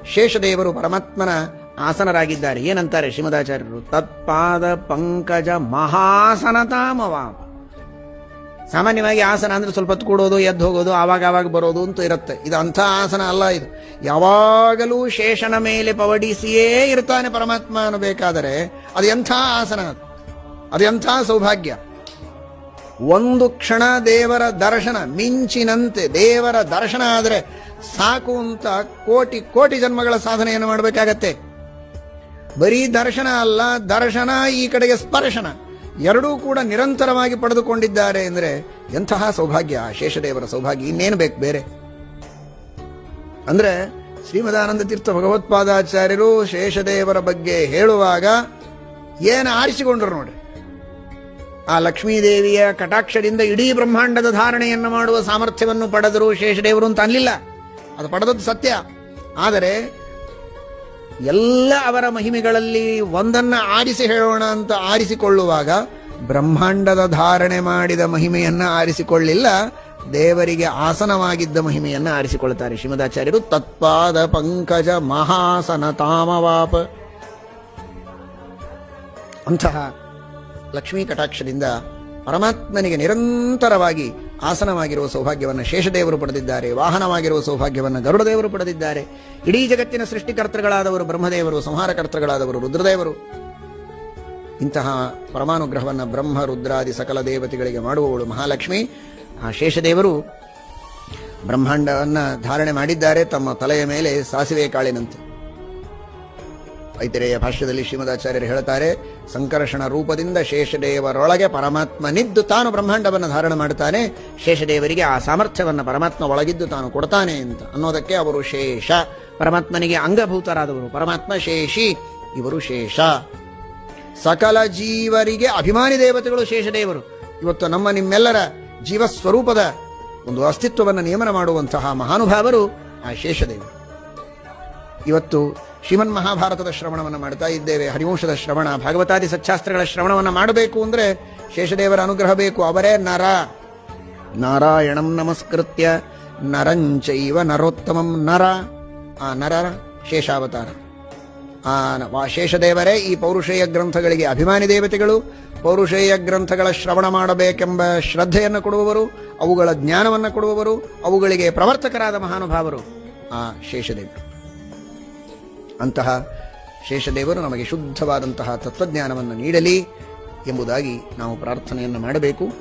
ಶೇಷದೇವರು ಪರಮಾತ್ಮನ ಆಸನರಾಗಿದ್ದಾರೆ. ಏನಂತಾರೆ ಶ್ರೀಮದಾಚಾರ್ಯರು? ತತ್ಪಾದ ಪಂಕಜ ಮಹಾಸನತಾಮವ ಸಾಮಾನ್ಯವಾಗಿ ಆಸನ ಅಂದ್ರೆ ಸ್ವಲ್ಪ ಹೊತ್ತು ಕೂಡೋದು, ಎದ್ದು ಹೋಗೋದು, ಆವಾಗ ಆವಾಗ ಬರೋದು ಅಂತ ಇರುತ್ತೆ. ಇದು ಅಂಥ ಆಸನ ಅಲ್ಲ ಇದು. ಯಾವಾಗಲೂ ಶೇಷನ ಮೇಲೆ ಪವಡಿಸಿಯೇ ಇರ್ತಾನೆ ಪರಮಾತ್ಮ ಅನ್ನಬೇಕಾದರೆ ಅದು ಎಂಥ ಆಸನ ಅದು ಎಂಥ ಸೌಭಾಗ್ಯ? ಒಂದು ಕ್ಷಣ ದೇವರ ದರ್ಶನ ಮಿಂಚಿನಂತೆ, ದೇವರ ದರ್ಶನ ಆದರೆ ಸಾಕು ಅಂತ ಕೋಟಿ ಕೋಟಿ ಜನ್ಮಗಳ ಸಾಧನೆಯನ್ನು ಮಾಡಬೇಕಾಗತ್ತೆ. ಬರೀ ದರ್ಶನ ಅಲ್ಲ, ದರ್ಶನ ಈ ಕಡೆಗೆ ಸ್ಪರ್ಶನ. ಎರಡೂ ಕೂಡ ನಿರಂತರವಾಗಿ ಪಡೆದುಕೊಂಡಿದ್ದಾರೆ ಅಂದರೆ ಎಂತಹ ಸೌಭಾಗ್ಯ ಶೇಷದೇವರ ಸೌಭಾಗ್ಯ, ಇನ್ನೇನು ಬೇಕು ಬೇರೆ? ಅಂದ್ರೆ ಶ್ರೀಮದಾನಂದ ತೀರ್ಥ ಭಗವತ್ಪಾದಾಚಾರ್ಯರು ಶೇಷದೇವರ ಬಗ್ಗೆ ಹೇಳುವಾಗ ಏನು ಆರಿಸಿಕೊಂಡ್ರು ನೋಡಿ. ಆ ಲಕ್ಷ್ಮೀದೇವಿಯ ಕಟಾಕ್ಷದಿಂದ ಇಡೀ ಬ್ರಹ್ಮಾಂಡದ ಧಾರಣೆಯನ್ನು ಮಾಡುವ ಸಾಮರ್ಥ್ಯವನ್ನು ಪಡೆದರು ಶೇಷದೇವರು ಅಂತ ಅನ್ಲಿಲ್ಲ. ಅದು ಪಡೆದದ್ದು ಸತ್ಯ. ಆದರೆ ಎಲ್ಲ ಅವರ ಮಹಿಮೆಗಳಲ್ಲಿ ಒಂದನ್ನ ಆರಿಸಿ ಹೇಳೋಣ ಅಂತ ಆರಿಸಿಕೊಳ್ಳುವಾಗ ಬ್ರಹ್ಮಾಂಡದ ಧಾರಣೆ ಮಾಡಿದ ಮಹಿಮೆಯನ್ನು ಆರಿಸಿಕೊಳ್ಳಿಲ್ಲ, ದೇವರಿಗೆ ಆಸನವಾಗಿದ್ದ ಮಹಿಮೆಯನ್ನು ಆರಿಸಿಕೊಳ್ತಾರೆ. ಶ್ರೀಮದಾಚಾರ್ಯರು, ತತ್ಪಾದ ಪಂಕಜ ಮಹಾಸನ ತಾಮವಾಪ. ಅಂತಹ ಲಕ್ಷ್ಮೀ ಕಟಾಕ್ಷದಿಂದ ಪರಮಾತ್ಮನಿಗೆ ನಿರಂತರವಾಗಿ ಆಸನವಾಗಿರುವ ಸೌಭಾಗ್ಯವನ್ನು ಶೇಷದೇವರು ಪಡೆದಿದ್ದಾರೆ, ವಾಹನವಾಗಿರುವ ಸೌಭಾಗ್ಯವನ್ನು ಗರುಡದೇವರು ಪಡೆದಿದ್ದಾರೆ. ಇಡೀ ಜಗತ್ತಿನ ಸೃಷ್ಟಿಕರ್ತೃಗಳಾದವರು ಬ್ರಹ್ಮದೇವರು ಸಂಹಾರಕರ್ತೃಗಳಾದವರು ರುದ್ರದೇವರು. ಇಂತಹ ಪರಮಾನುಗ್ರಹವನ್ನು ಬ್ರಹ್ಮ, ರುದ್ರಾದಿ ಸಕಲ ದೇವತೆಗಳಿಗೆ ಮಾಡುವವಳು ಮಹಾಲಕ್ಷ್ಮಿ. ಆ ಶೇಷದೇವರು ಬ್ರಹ್ಮಾಂಡವನ್ನು ಧಾರಣೆ ಮಾಡಿದ್ದಾರೆ, ತಮ್ಮ ತಲೆಯ ಮೇಲೆ ಸಾಸಿವೆ ಕಾಳಿನಂತೆ. ಐತಿರೇಯ ಭಾಷ್ಯದಲ್ಲಿ ಶ್ರೀಮದಾಚಾರ್ಯರು ಹೇಳ್ತಾರೆ, ಸಂಕರ್ಷಣ ರೂಪದಿಂದ ಶೇಷದೇವರೊಳಗೆ ಪರಮಾತ್ಮ ನಿದ್ದು ತಾನು ಬ್ರಹ್ಮಾಂಡವನ್ನು ಧಾರಣ ಮಾಡುತ್ತಾನೆ, ಶೇಷದೇವರಿಗೆ ಆ ಸಾಮರ್ಥ್ಯವನ್ನು ಪರಮಾತ್ಮ ಒಳಗಿದ್ದು ತಾನು ಕೊಡ್ತಾನೆ ಅಂತ. ಅನ್ನೋದಕ್ಕೆ ಅವರು ಶೇಷ. ಪರಮಾತ್ಮನಿಗೆ ಅಂಗಭೂತರಾದವರು. ಪರಮಾತ್ಮ ಶೇಷಿ, ಇವರು ಶೇಷ. ಸಕಲ ಜೀವರಿಗೆ ಅಭಿಮಾನಿ ದೇವತೆಗಳು ಶೇಷದೇವರು. ಇವತ್ತು ನಮ್ಮ ನಿಮ್ಮೆಲ್ಲರ ಜೀವಸ್ವರೂಪದ ಒಂದು ಅಸ್ತಿತ್ವವನ್ನು ನಿಯಮನ ಮಾಡುವಂತಹ ಮಹಾನುಭಾವರು ಆ ಶೇಷದೇವರು. ಇವತ್ತು ಶ್ರೀಮನ್ ಮಹಾಭಾರತದ ಶ್ರವಣವನ್ನು ಮಾಡ್ತಾ ಇದ್ದೇವೆ. ಹರಿವಂಶದ ಶ್ರವಣ, ಭಾಗವತಾದಿ ಸಚ್ಚಾಸ್ತ್ರಗಳ ಶ್ರವಣವನ್ನು ಮಾಡಬೇಕು ಅಂದ್ರೆ ಶೇಷದೇವರ ಅನುಗ್ರಹ ಬೇಕು. ಅವರೇ ನರ. ನಾರಾಯಣಂ ನಮಸ್ಕೃತ್ಯ. ನರಂಚೈವ ನರೋತ್ತಮಂ ನರ. ಆ ನರ ಶೇಷಾವತಾರ. ಆ ಶೇಷದೇವರೇ, ಈ ಪೌರುಷೇಯ ಗ್ರಂಥಗಳಿಗೆ ಅಭಿಮಾನಿ ದೇವತೆಗಳು, ಪೌರುಷೇಯ ಗ್ರಂಥಗಳ ಶ್ರವಣ ಮಾಡಬೇಕೆಂಬ ಶ್ರದ್ಧೆಯನ್ನು ಕೊಡುವವರು, ಅವುಗಳ ಜ್ಞಾನವನ್ನು ಕೊಡುವವರು, ಅವುಗಳಿಗೆ ಪ್ರವರ್ತಕರಾದ ಮಹಾನುಭಾವರು ಆ ಶೇಷದೇವರು. ಅಂತಹ ಶೇಷದೇವರು ನಮಗೆ ಶುದ್ಧವಾದಂತಹ ತತ್ವಜ್ಞಾನವನ್ನು ನೀಡಲಿ ಎಂಬುದಾಗಿ ನಾವು ಪ್ರಾರ್ಥನೆಯನ್ನು ಮಾಡಬೇಕು.